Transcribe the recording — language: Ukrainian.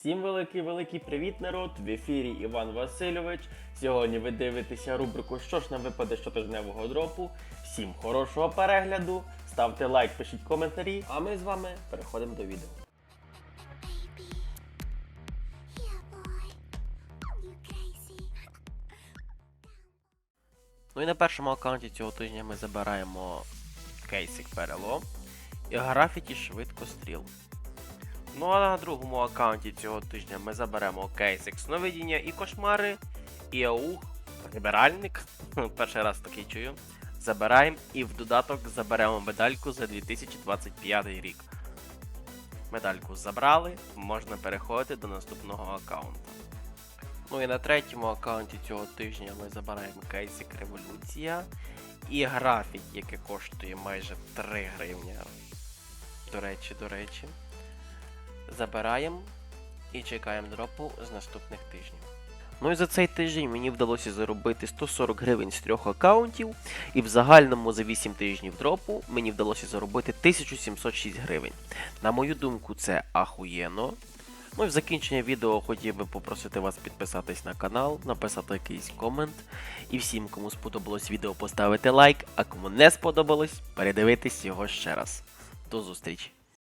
Всім великий великий привіт, народ! В ефірі Іван Васильович. Сьогодні ви дивитеся рубрику Що ж нам випаде щотижневого дропу. Всім хорошого перегляду, ставте лайк, пишіть коментарі, а ми з вами переходимо до відео. Ну і на першому аккаунті цього тижня ми забираємо кейсик перелом і графіті швидкостріл. Ну а на другому аккаунті цього тижня ми заберемо кейсик сновидіння і кошмари, і аух, прибиральник. Перший раз такий чую. Забираємо і в додаток заберемо медальку за 2025 рік. Медальку забрали, можна переходити до наступного аккаунту. Ну і на третьому аккаунті цього тижня ми забираємо кейсик Революція і графік, який коштує майже 3 гривні. До речі, до речі. Забираємо і чекаємо дропу з наступних тижнів. Ну і за цей тиждень мені вдалося заробити 140 гривень з трьох аккаунтів, і в загальному за 8 тижнів дропу мені вдалося заробити 1706 гривень. На мою думку, це ахуєнно. Ну і в закінчення відео хотів би попросити вас підписатись на канал, написати якийсь комент. І всім, кому сподобалось відео, поставити лайк, а кому не сподобалось, передивитись його ще раз. До зустрічі!